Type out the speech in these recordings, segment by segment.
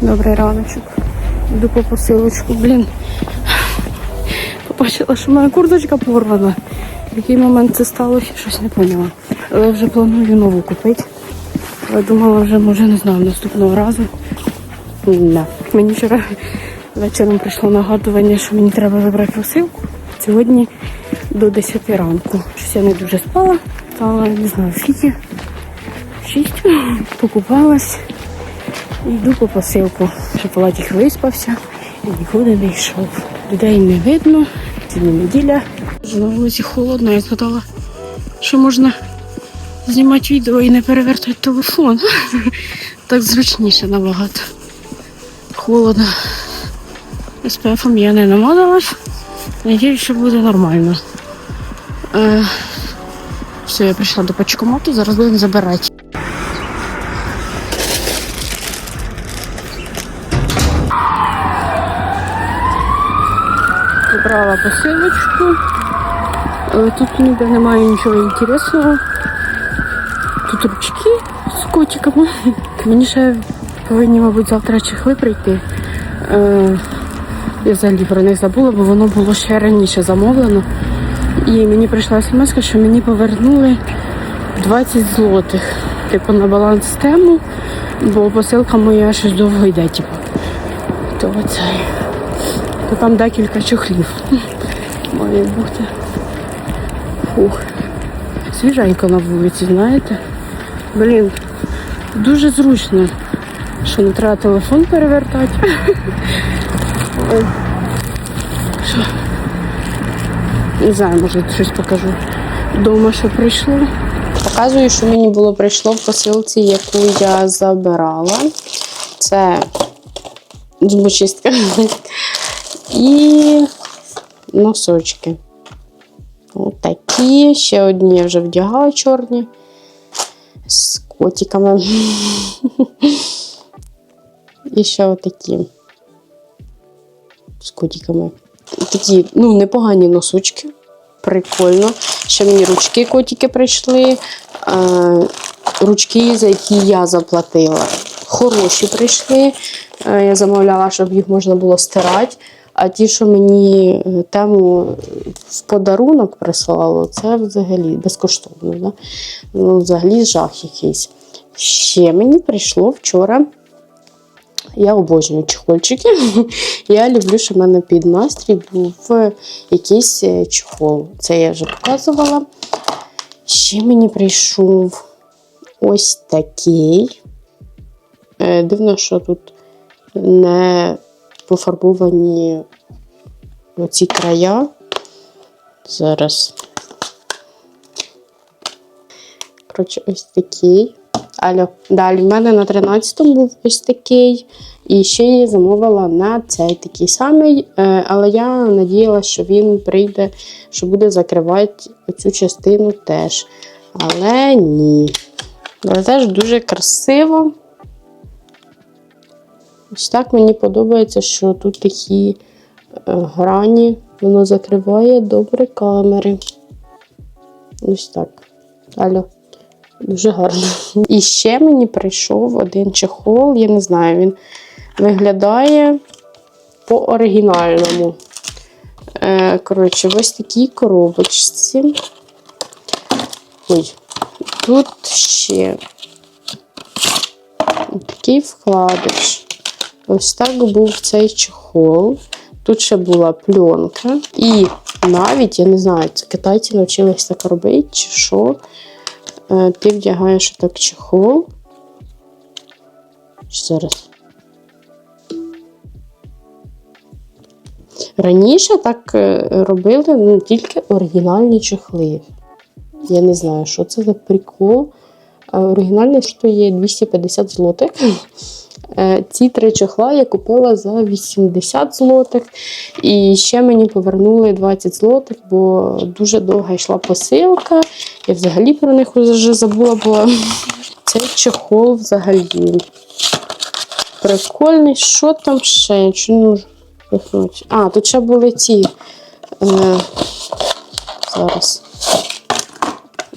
Добрий раночок. Йду по посилочку. Блін. Побачила, що моя курточка порвана. В який момент це сталося, щось не поняла. Але вже планую нову купити. Але думала вже, може, не знаю, наступного разу. Да. Мені вчора вечором прийшло нагадування, що мені треба забрати посилку. Сьогодні до 10 ранку. Щось я не дуже спала, але не знаю, скільки. Шість. Покупалась. Йду по посилку. Шоколадик виспався і нікуди не йшов. Людей не видно. Сьогодні неділя. На вулиці холодно, я згадала, що можна знімати відео і не перевертати телефон. Так зручніше набагато. Холодно. СПФом я не намазалась. Надіюсь, що буде нормально. Е, все, я прийшла до почкомату, зараз будемо забирати. Забрала посилочку. Тут ніде немає нічого інтересного. Тут ручки з котиками. Мені ще повинні, мабуть, завтра чехли прийти. Е, я взагалі про них забула, бо воно було ще раніше замовлено. І мені прийшла смс, що мені повернули 20 злотих. Типу на баланс тему, бо посилка моя щось довго йде, типу. То оце. То там декілька чохлів. Має бути. Фух. Свіженько на вулиці, знаєте? Блін, дуже зручно, що не треба телефон перевертати. Ой. Що? Не знаю, може щось покажу. Дома, що прийшло. Показую, що мені було прийшло в посилці, яку я забирала. Це зубочистка. І носочки. Отакі. Ще одні я вже вдягала чорні. З котиками. І ще отакі. З котиками. Такі, ну, непогані носочки. Прикольно. Ще мені ручки котики прийшли. Ручки, за які я заплатила. Хороші прийшли. Я замовляла, щоб їх можна було стирати. А ті, що мені е, тему в подарунок прислало, це взагалі безкоштовно. Да? Ну, взагалі жах якийсь. Ще мені прийшло вчора. Я обожнюю чехольчики. Я люблю, щоб в мене під настрій був якийсь е, чехол. Це я вже показувала. Ще мені прийшов ось такий. Е, Дивно, що тут не пофарбовані оці края. Зараз. Коротше, ось такий. Алло. Далі в мене на 13-му був ось такий. І ще я замовила на цей такий самий. Е, Але я надіялася, що він прийде, що буде закривати цю частину теж. Але ні. Але теж дуже красиво. Ось так мені подобається, що тут такі е, грані, воно закриває добре камери. Ось так. Алло. Дуже гарно. І ще мені прийшов один чехол, я не знаю, він виглядає по-оригінальному. Е, коротше, ось такій коробочці. Ой, тут ще такий вкладиш. Ось так був цей чехол. Тут ще була пленка. І навіть, я не знаю, це китайці навчились так робити, чи що. Е, Ти вдягаєш так чехол. Зараз. Раніше так е, робили ну, тільки оригінальні чехли. Я не знаю, що це за прикол. А Оригінальне що є 250 злотих. Е, Ці три чехла я купила за 80 злотих. І ще мені повернули 20 злотих, бо дуже довго йшла посилка. Я взагалі про них вже забула, бо цей чехол взагалі. Прикольний, що там ще? Не можу вихнути. А, тут ще були ці. Е, зараз.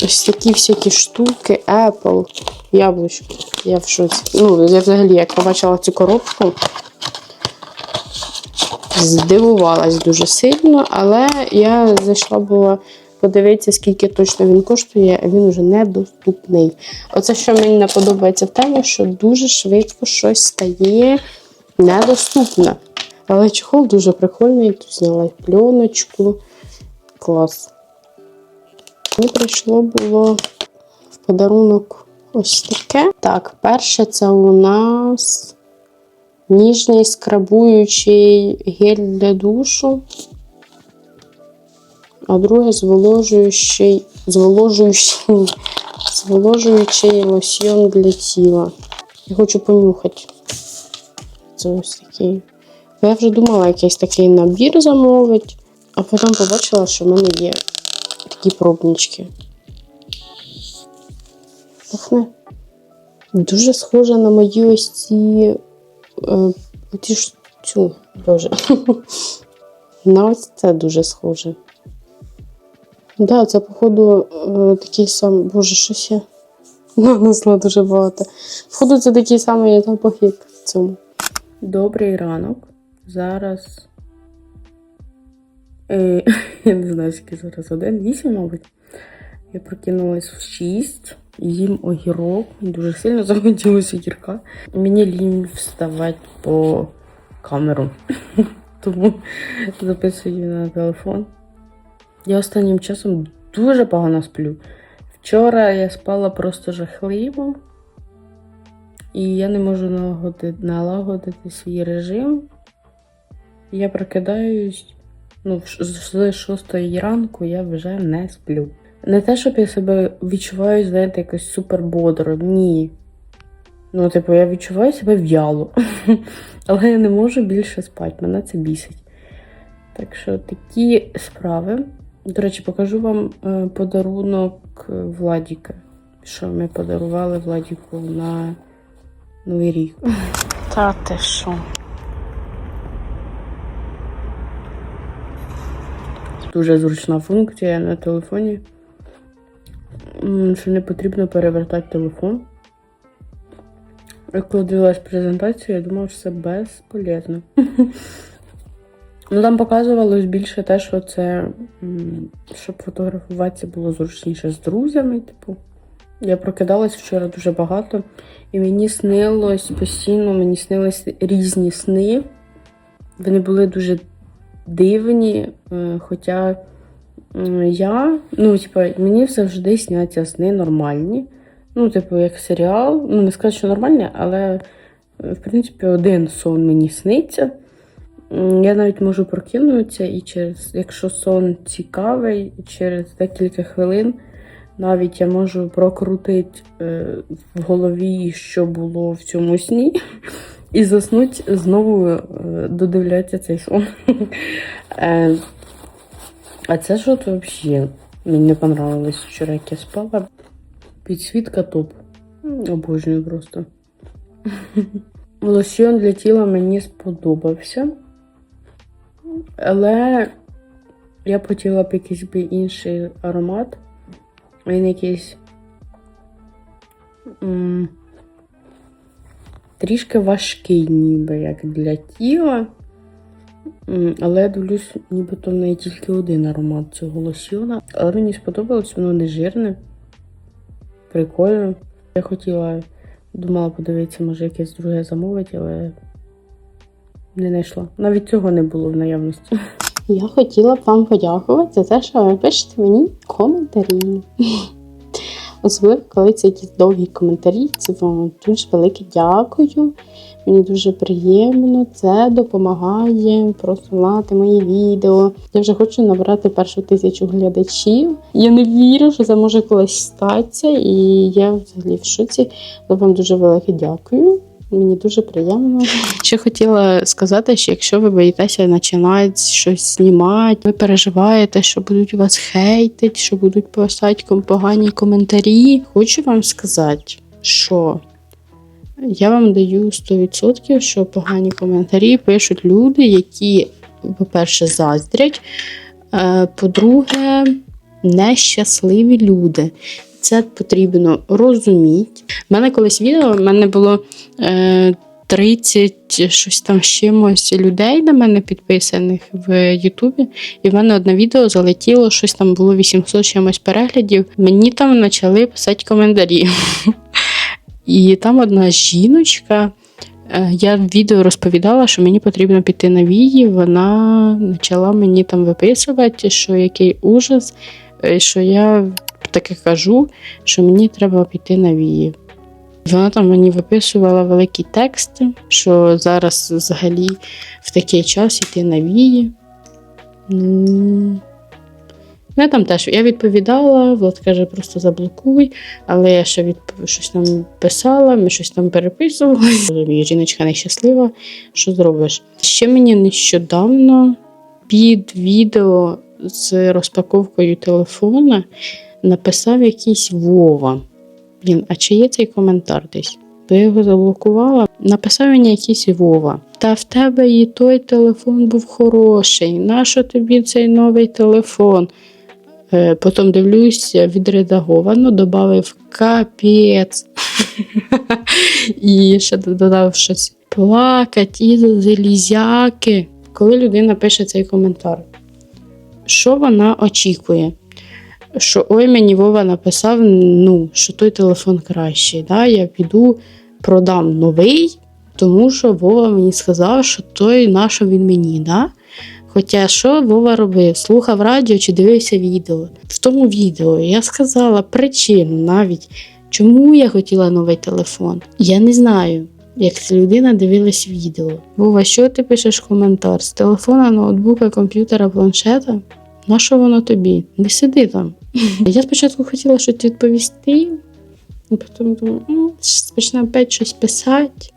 Ось такі всякі штуки, Apple, яблучко. Я в шоці. Ну, я взагалі, як побачила цю коробку, здивувалась дуже сильно, але я зайшла була подивитися, скільки точно він коштує, а він вже недоступний. Оце, що мені не подобається в темі, що дуже швидко щось стає недоступне. Але чехол дуже прикольний, тут зняла пленочку. Клас. Мені прийшло було в подарунок ось таке. Так, перше це у нас ніжний скрабуючий гель для душу. А друге зволожуючий, зволожуючий, зволожуючий лосьйон для тіла. Я хочу понюхати. Це ось такий. Я вже думала якийсь такий набір замовити, а потім побачила, що в мене є такі пробнички. Пахне. Дуже схоже на мої ось ці. Е, ці ж цю, боже. на ось це дуже схоже. Так, да, це, походу, е, такий сам. Боже, щось я нанесла дуже багато. Походу, це такий самий запах, як в цьому. Добрий ранок. Зараз. Е, я не знаю, скільки зараз один, вісім, мабуть. Я прокинулась в 6, їм огірок. Дуже сильно захотілося огірка. Мені лінь вставати по камеру. Тому записую на телефон. Я останнім часом дуже погано сплю. Вчора я спала просто жахливо, і я не можу налагодити, налагодити свій режим. Я прокидаюсь, ну, з 6 ранку я вже не сплю. Не те, щоб я себе відчуваю, знаєте, якось супер бодро. Ні. Ну, типу, я відчуваю себе в'яло. Але я не можу більше спати, мене це бісить. Так що такі справи. До речі, покажу вам е, подарунок е, Владіка, що ми подарували Владіку на Новий рік. Та ти що? Дуже зручна функція на телефоні. Що не потрібно перевертати телефон. Коли дивилась презентацію, я думала, що це безполезно. Ну там показувалось більше те, що це, щоб фотографуватися було зручніше з друзями. Типу, я прокидалась вчора дуже багато, і мені снилось постійно, мені снились різні сни. Вони були дуже дивні, е, хоча я, ну, типу, мені завжди сняться сни нормальні. Ну, типу, як серіал. Ну, не скажу, що нормальні, але, е, в принципі, один сон мені сниться. Я навіть можу прокинутися, і через, якщо сон цікавий, через декілька хвилин навіть я можу прокрутити е, в голові, що було в цьому сні, і заснуть знову е, додивлятися цей сон. Е, а це що то взагалі? Мені не понравилось вчора, як я спала. Підсвітка топ. Обожнюю просто. Лосьйон для тіла мені сподобався. Але я б хотіла б якийсь би інший аромат. Він якийсь. Трішки важкий, ніби як для тіла. Але я дивлюсь, нібито в неї тільки один аромат цього лосьйона. Але мені сподобалось, воно не жирне. Прикольно. Я хотіла, думала подивитися, може якесь друге замовити, але не знайшла. Навіть цього не було в наявності. Я хотіла б вам подякувати за те, що ви пишете мені коментарі. Особливо, коли це якісь довгі коментарі, це вам дуже велике дякую. Мені дуже приємно, це допомагає просувати мої відео. Я вже хочу набрати першу тисячу глядачів. Я не вірю, що це може колись статися, і я взагалі в шоці. Але вам дуже велике дякую. Мені дуже приємно. Ще хотіла сказати, що якщо ви боїтеся починати щось знімати, ви переживаєте, що будуть вас хейтити, що будуть писати погані коментарі. Хочу вам сказати, що я вам даю 100%, що погані коментарі пишуть люди, які, по-перше, заздрять. е, По-друге, нещасливі люди. Це потрібно розуміти. У мене колись відео, в мене було е, 30 щось там чимось людей на мене підписаних в Ютубі. І в мене одне відео залетіло, щось там було 800 чимось переглядів. Мені там почали писати коментарі. І там одна жіночка. е, Я в відео розповідала, що мені потрібно піти на вії. Вона почала мені там виписувати, що який ужас, е, що я таке кажу, що мені треба піти на вії. Вона там мені виписувала великі тексти, що зараз взагалі в такий час йти на вії. Я там теж я відповідала, Влад каже, просто заблокуй, але я ще від... щось там писала, ми щось там переписували. Жіночка нещаслива, що зробиш? Ще мені нещодавно під відео з розпаковкою телефона написав якийсь Вова. Він, а чи є цей коментар десь? То я його заблокувала. Написав мені якийсь Вова. Та в тебе і той телефон був хороший. Нащо тобі цей новий телефон? Е, Потім дивлюся, відредаговано, додав капець. І ще додав щось плакать і залізяки. Коли людина пише цей коментар, що вона очікує? Що ой, мені Вова написав, ну, що той телефон кращий. Да? Я піду продам новий, тому що Вова мені сказав, що той нащо він мені. Да? Хоча що Вова робив? Слухав радіо чи дивився відео. В тому відео я сказала причину навіть, чому я хотіла новий телефон. Я не знаю, як ця людина дивилась відео. Вова, що ти пишеш коментар? З телефона, ноутбука, комп'ютера, планшета? На що воно тобі? Не сиди там. Я спочатку хотіла щось відповісти, а потім думаю, ну, почне опять щось писати.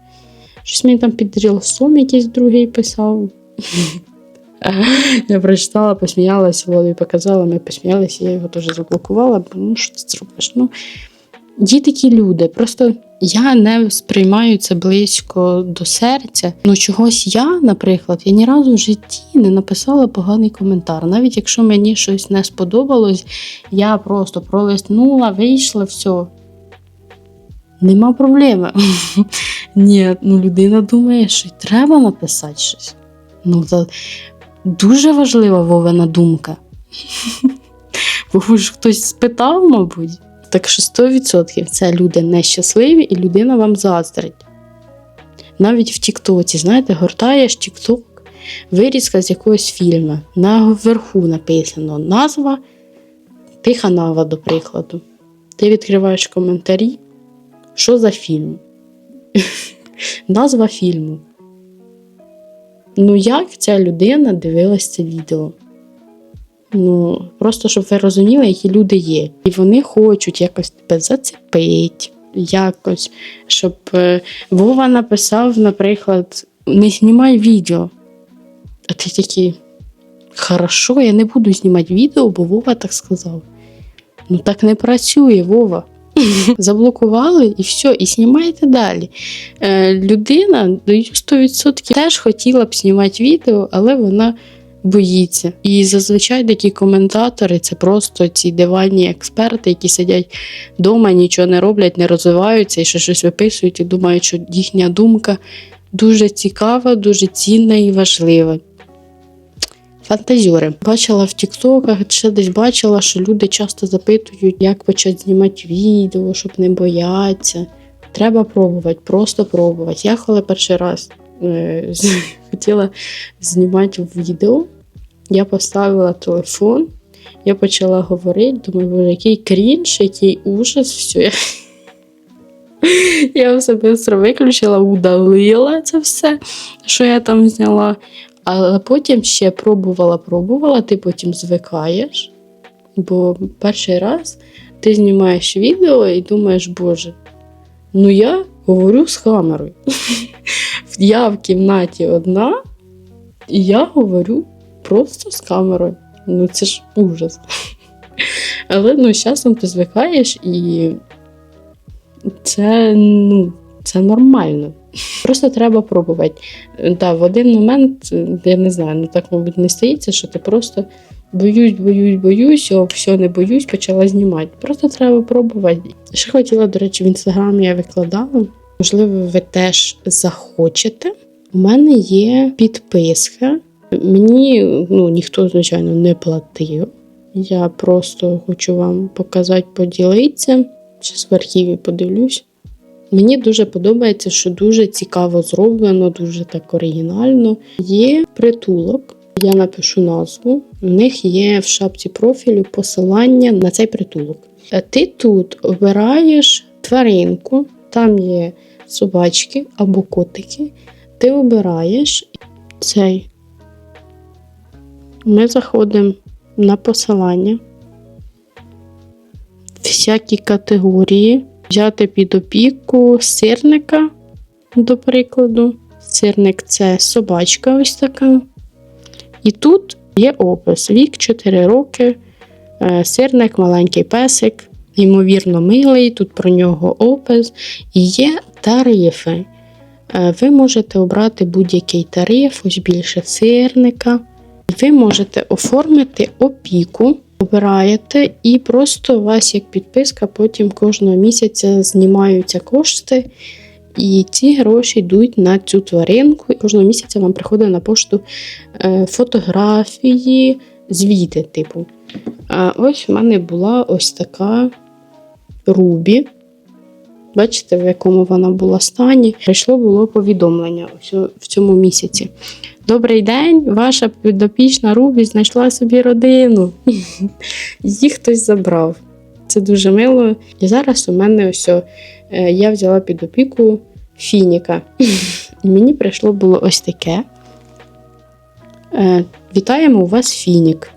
Щось мені там під рілсом якийсь другий писав. Я прочитала, посміялася, Володі показала, ми посміялися, я його теж заблокувала, бо ну що ти зробиш? Ну, є такі люди. Просто я не сприймаю це близько до серця. Ну, чогось я, наприклад, я ні разу в житті не написала поганий коментар. Навіть якщо мені щось не сподобалось, я просто пролистнула, вийшла, все. Нема проблеми. Ні, ну людина думає, що треба написати щось. Ну, це дуже важлива Вовина думка. Бо ж хтось спитав, мабуть. Так що 100% це люди нещасливі і людина вам заздрить. Навіть в Тіктоці, знаєте, гортаєш Тікток, вирізка з якогось фільму. Наверху написано назва Тиха Нава, до прикладу. Ти відкриваєш коментарі, що за фільм? Назва фільму. Ну, як ця людина дивилась це відео? Ну, просто щоб ви розуміли, які люди є. І вони хочуть якось тебе зацепити, якось, щоб е, Вова написав, наприклад, не знімай відео. А ти такий, хорошо, я не буду знімати відео, бо Вова так сказав. Ну так не працює, Вова. Заблокували і все, і знімайте далі. Е, людина даю 100% теж хотіла б знімати відео, але вона боїться. І зазвичай такі коментатори це просто ці диванні експерти, які сидять вдома, нічого не роблять, не розвиваються і ще щось виписують, і думають, що їхня думка дуже цікава, дуже цінна і важлива. Фантазюри. Бачила в Тіктоках, ще десь бачила, що люди часто запитують, як почати знімати відео, щоб не боятися. Треба пробувати, просто пробувати. Я коли перший раз е, хотіла знімати відео, я поставила телефон, я почала говорити, думаю, який крінж, який ужас, все. Я все швидко виключила, удалила це все, що я там зняла. Але потім ще пробувала, пробувала, ти потім звикаєш. Бо перший раз ти знімаєш відео і думаєш, Боже, ну я говорю з камерою. Я в кімнаті одна, і я говорю просто з камерою. Ну це ж ужас. Але ну, з часом ти звикаєш і це, ну, це нормально. Просто треба пробувати. Да, в один момент, я не знаю, ну так, мабуть, не стається, що ти просто Боюсь, боюсь, боюсь, о, все, не боюсь, почала знімати. Просто треба пробувати. Ще хотіла, до речі, в інстаграмі я викладала. Можливо, ви теж захочете. У мене є підписка. Мені ну, ніхто, звичайно, не платив. Я просто хочу вам показати, поділитися. Зараз в архіві подивлюсь. Мені дуже подобається, що дуже цікаво зроблено, дуже так оригінально. Є притулок, я напишу назву. У них є в шапці профілю посилання на цей притулок. Ти тут обираєш тваринку, там є собачки або котики. Ти обираєш цей. Ми заходимо на посилання. Всякі категорії. Взяти під опіку сирника, до прикладу. Сирник це собачка ось така. І тут є опис: вік 4 роки, е, сирник, маленький песик, ймовірно, милий. Тут про нього опис. І є тарифи. Е, Ви можете обрати будь-який тариф, ось більше сирника. Ви можете оформити опіку, обираєте, і просто у вас як підписка, потім кожного місяця знімаються кошти, і ці гроші йдуть на цю тваринку. І кожного місяця вам приходить на пошту е, фотографії, звіти, типу. А ось в мене була ось така Рубі. Бачите, в якому вона була стані. Прийшло було повідомлення в цьому місяці. Добрий день, ваша підопічна Рубі знайшла собі родину. Її хтось забрав. Це дуже мило. І зараз у мене ось е, я взяла під опіку фініка. І мені прийшло було ось таке. Е, Вітаємо у вас фінік.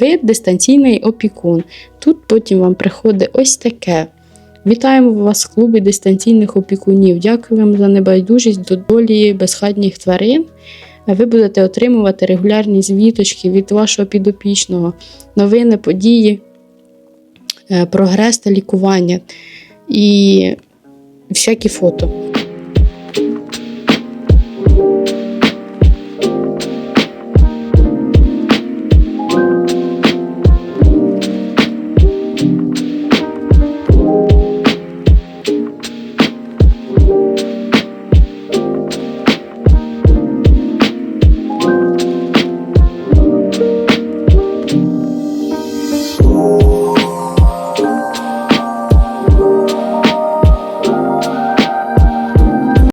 Ви дистанційний опікун. Тут потім вам приходить ось таке. Вітаємо вас в клубі дистанційних опікунів. Дякую вам за небайдужість до долі безхатніх тварин. Ви будете отримувати регулярні звіточки від вашого підопічного, новини, події, е, прогрес та лікування і всякі фото.